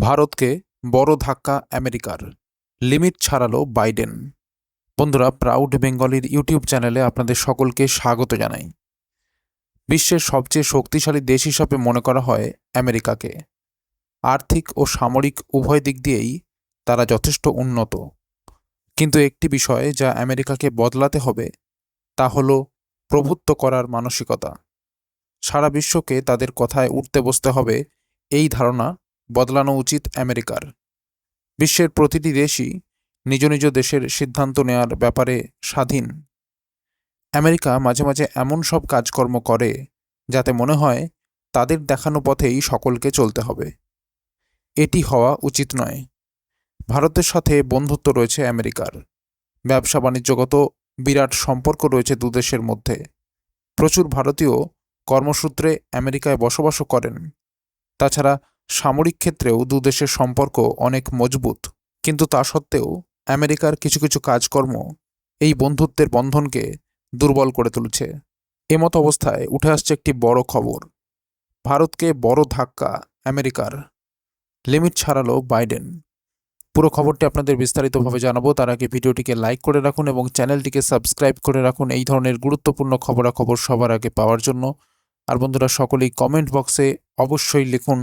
ভারতকে বড় ধাক্কা আমেরিকার। লিমিট ছাড়ালো বাইডেন। বন্ধুরা প্রাউড বেঙ্গলির ইউটিউব চ্যানেলে আপনাদের সকলকে স্বাগত জানাই। বিশ্বের সবচেয়ে শক্তিশালী দেশ হিসাবে মনে করা হয় আমেরিকাকে। আর্থিক ও সামরিক উভয় দিক দিয়েই তারা যথেষ্ট উন্নত। কিন্তু একটি বিষয় যা আমেরিকাকে বদলাতে হবে, তা হল প্রভুত্ব করার মানসিকতা। সারা বিশ্বকে তাদের কথায় উঠতে বসতে হবে এই ধারণা বদলানো উচিত আমেরিকার। বিশ্বের প্রতিটি দেশই নিজ নিজ দেশের সিদ্ধান্ত নেওয়ার ব্যাপারে স্বাধীন। আমেরিকা মাঝে মাঝে এমন সব কাজকর্ম করে, যাতে মনে হয় তাদের দেখানো পথেই সকলকে চলতে হবে। এটি হওয়া উচিত নয়। ভারতের সাথে বন্ধুত্ব রয়েছে আমেরিকার। ব্যবসা বাণিজ্যগত বিরাট সম্পর্ক রয়েছে দুদেশের মধ্যে। প্রচুর ভারতীয় কর্মসূত্রে আমেরিকায় বসবাসও করেন। তাছাড়া সামরিক ক্ষেত্রেও দুদেশের সম্পর্ক অনেক মজবুত। কিন্তু তা সত্ত্বেও আমেরিকার কিছু কিছু কাজকর্ম এই বন্ধুত্বের বন্ধনকে দুর্বল করে তুলছে। এমত অবস্থায় উঠে আসছে একটি বড় খবর। ভারতকে বড় ধাক্কা আমেরিকার। লিমিট ছাড়ালো বাইডেন। পুরো খবরটি আপনাদের বিস্তারিতভাবে জানাব, তার আগে ভিডিওটিকে লাইক করে রাখুন এবং চ্যানেলটিকে সাবস্ক্রাইব করে রাখুন এই ধরনের গুরুত্বপূর্ণ খবরাখবর সবার আগে পাওয়ার জন্য। আর বন্ধুরা, সকলেই কমেন্ট বক্সে অবশ্যই লিখুন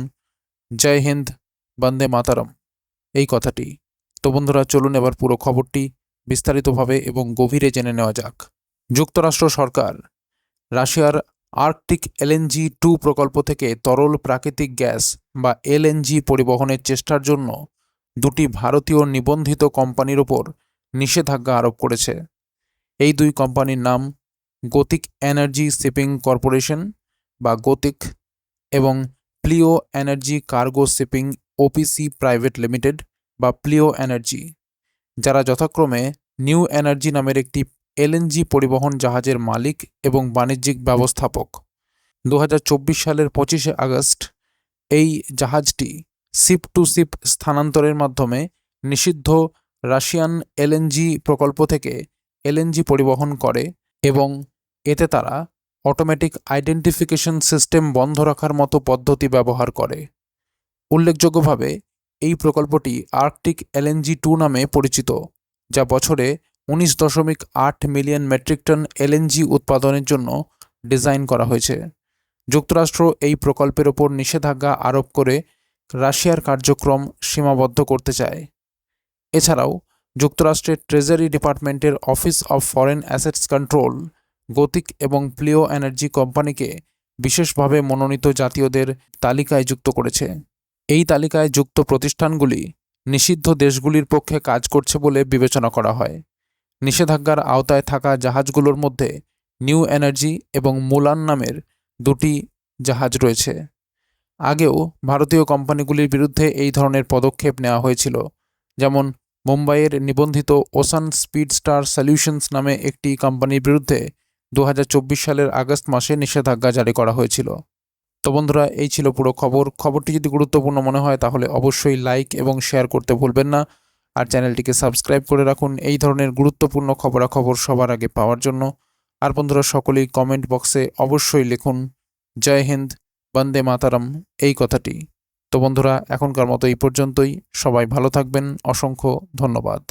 জয় হিন্দ, বন্দে মাতারম। এই কথাটি। তো বন্ধুরা, চলুন এবার পুরো খবরটি বিস্তারিতভাবে এবং গভীরে জেনে নেওয়া যাক। যুক্তরাষ্ট্র সরকার রাশিয়ার আর্কটিক এলএনজি টু প্রকল্প থেকে তরল প্রাকৃতিক গ্যাস বা এলএনজি পরিবহনের চেষ্টার জন্য দুটি ভারতীয় নিবন্ধিত কোম্পানির ওপর নিষেধাজ্ঞা আরোপ করেছে। এই দুই কোম্পানির নাম গতিক এনার্জি শিপিং কর্পোরেশন বা গতিক এবং Pleo energy cargo shipping, OPC private limited বা প্লিও এনার্জি, যারা যথাক্রমে নিউ এনার্জি নামের একটি এলএনজি পরিবহন জাহাজের মালিক এবং বাণিজ্যিক ব্যবস্থাপক। দু হাজার চব্বিশ সালের পঁচিশে আগস্ট এই জাহাজটি শিপ টু শিপ স্থানান্তরের মাধ্যমে নিষিদ্ধ রাশিয়ান এলএনজি প্রকল্প থেকে এলএনজি পরিবহন করে এবং এতে তারা অটোমেটিক আইডেন্টিফিকেশন সিস্টেম বন্ধ রাখার মতো পদ্ধতি ব্যবহার করে। উল্লেখযোগ্যভাবে, এই প্রকল্পটি আর্কটিক এলএনজি টু নামে পরিচিত, যা বছরে উনিশ দশমিক আট মিলিয়ন মেট্রিক টন এলএনজি উৎপাদনের জন্য ডিজাইন করা হয়েছে। যুক্তরাষ্ট্র এই প্রকল্পের ওপর নিষেধাজ্ঞা আরোপ করে রাশিয়ার কার্যক্রম সীমাবদ্ধ করতে চায়। এছাড়াও, যুক্তরাষ্ট্রের treasury department office of foreign assets control Gatik এবং প্লিও এনার্জি কোম্পানিকে বিশেষভাবে মনোনীত জাতীয়দের তালিকায় যুক্ত করেছে। এই তালিকায় যুক্ত প্রতিষ্ঠানগুলি নিষিদ্ধ দেশগুলির পক্ষে কাজ করছে বলে বিবেচনা করা হয়। নিষেধাজ্ঞার আওতায় থাকা জাহাজগুলোর মধ্যে নিউ এনার্জি এবং মুলান নামের দুটি জাহাজ রয়েছে। আগেও ভারতীয় কোম্পানিগুলির বিরুদ্ধে এই ধরনের পদক্ষেপ নেওয়া হয়েছিল, যেমন মুম্বাইয়ের নিবন্ধিত ওসান স্পিড স্টার সলিউশনস নামে একটি কোম্পানির বিরুদ্ধে দু হাজার চব্বিশ সালের আগস্ট মাসে নিষেধাজ্ঞা জারি করা হয়েছিল। তো বন্ধুরা, এই ছিল পুরো খবর। খবরটি যদি গুরুত্বপূর্ণ মনে হয়, তাহলে অবশ্যই লাইক এবং শেয়ার করতে ভুলবেন না। আর চ্যানেলটিকে সাবস্ক্রাইব করে রাখুন এই ধরনের গুরুত্বপূর্ণ খবরাখবর সবার আগে পাওয়ার জন্য। আর বন্ধুরা, সকলেই কমেন্ট বক্সে অবশ্যই লিখুন, জয় হিন্দ, বন্দে মাতারম, এই কথাটি। তো বন্ধুরা, এখনকার মতো এই পর্যন্তই। সবাই ভালো থাকবেন। অসংখ্য ধন্যবাদ।